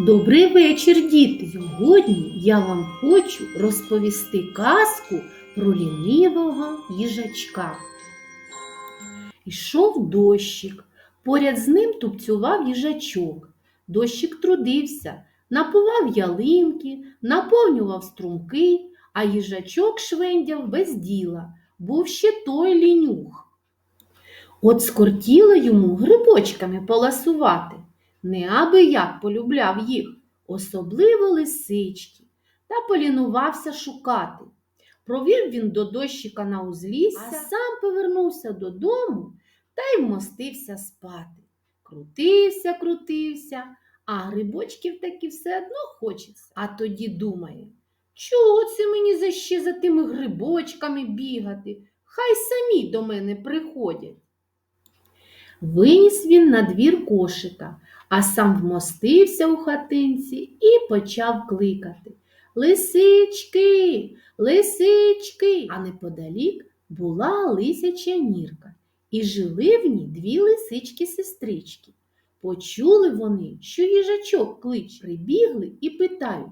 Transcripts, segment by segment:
Добрий вечір, діти! Сьогодні я вам хочу розповісти казку про лінивого їжачка. Ішов дощик, поряд з ним тупцював їжачок. Дощик трудився, напував ялинки, наповнював струмки, а їжачок швендяв без діла, був ще той лінюх. От скортіло йому грибочками поласувати. Неабияк полюбляв їх, особливо лисички, та полінувався шукати. Провів він до дощика на узлісся, а сам повернувся додому та й вмостився спати. Крутився, крутився, а грибочків таки все одно хочеться. А тоді думає, чого це мені за ще за тими грибочками бігати? Хай самі до мене приходять. Виніс він на двір кошика, а сам вмостився у хатинці і почав кликати. Лисички, лисички. А неподалік була лисяча нірка, і жили в ній дві лисички-сестрички. Почули вони, що їжачок клич, прибігли і питають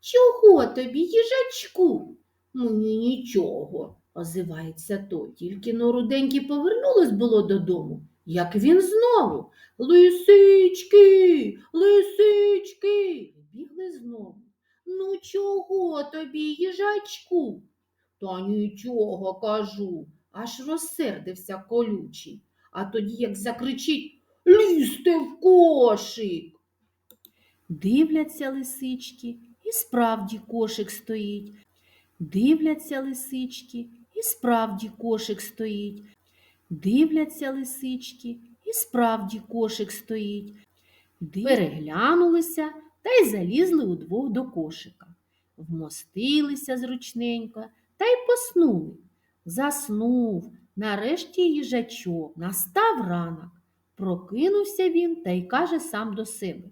Чого тобі, їжачку? Мені нічого, озивається той, тільки но руденький повернулось було додому. Як він знову Лисички, лисички. Бігли знову. Ну, чого тобі, їжачку? Та нічого кажу, аж розсердився колючий. А тоді, як закричить Лізьте в кошик. Дивляться лисички, і справді кошик стоїть. Дивляться лисички, і справді кошик стоїть. Дивляться лисички, і справді кошик стоїть. Переглянулися та й залізли удвох до кошика. Вмостилися зручненько та й поснули. Заснув, нарешті їжачок, настав ранок. Прокинувся він та й каже сам до себе.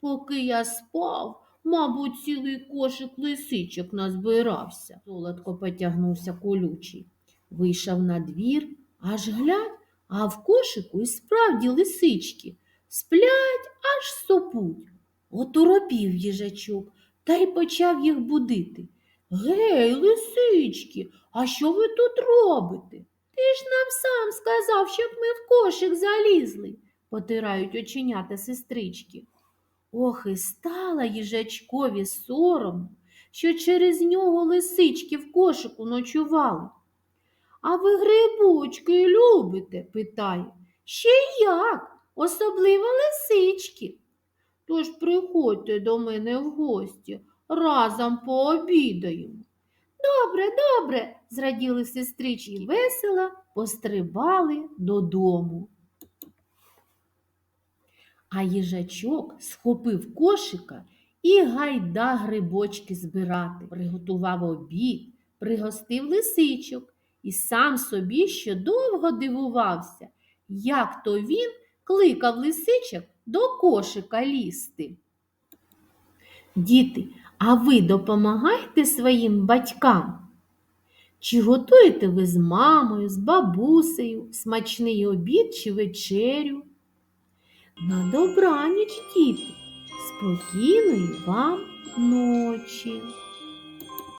Поки я спав, мабуть, цілий кошик лисичок назбирався. Солодко потягнувся колючий. Вийшов на двір, аж глянь, а в кошику і справді лисички. Сплять, аж сопуть. Оторопів їжачок та й почав їх будити. Гей, лисички, а що ви тут робите? Ти ж нам сам сказав, щоб ми в кошик залізли, потирають оченята сестрички. Ох, і стала їжачкові соромно, що через нього лисички в кошику ночували. А ви грибочки любите? питає. Ще як, особливо лисички. Тож приходьте до мене в гості, разом пообідаємо. Добре, добре, зраділи сестрички весело, пострибали додому. А їжачок схопив кошика і гайда грибочки збирати. Приготував обід, пригостив лисичок і сам собі ще довго дивувався, як то він кликав лисичок до кошика лізти. Діти, а ви допомагаєте своїм батькам? Чи готуєте ви з мамою, з бабусею смачний обід чи вечерю? На добраніч, діти, спокійної вам ночі.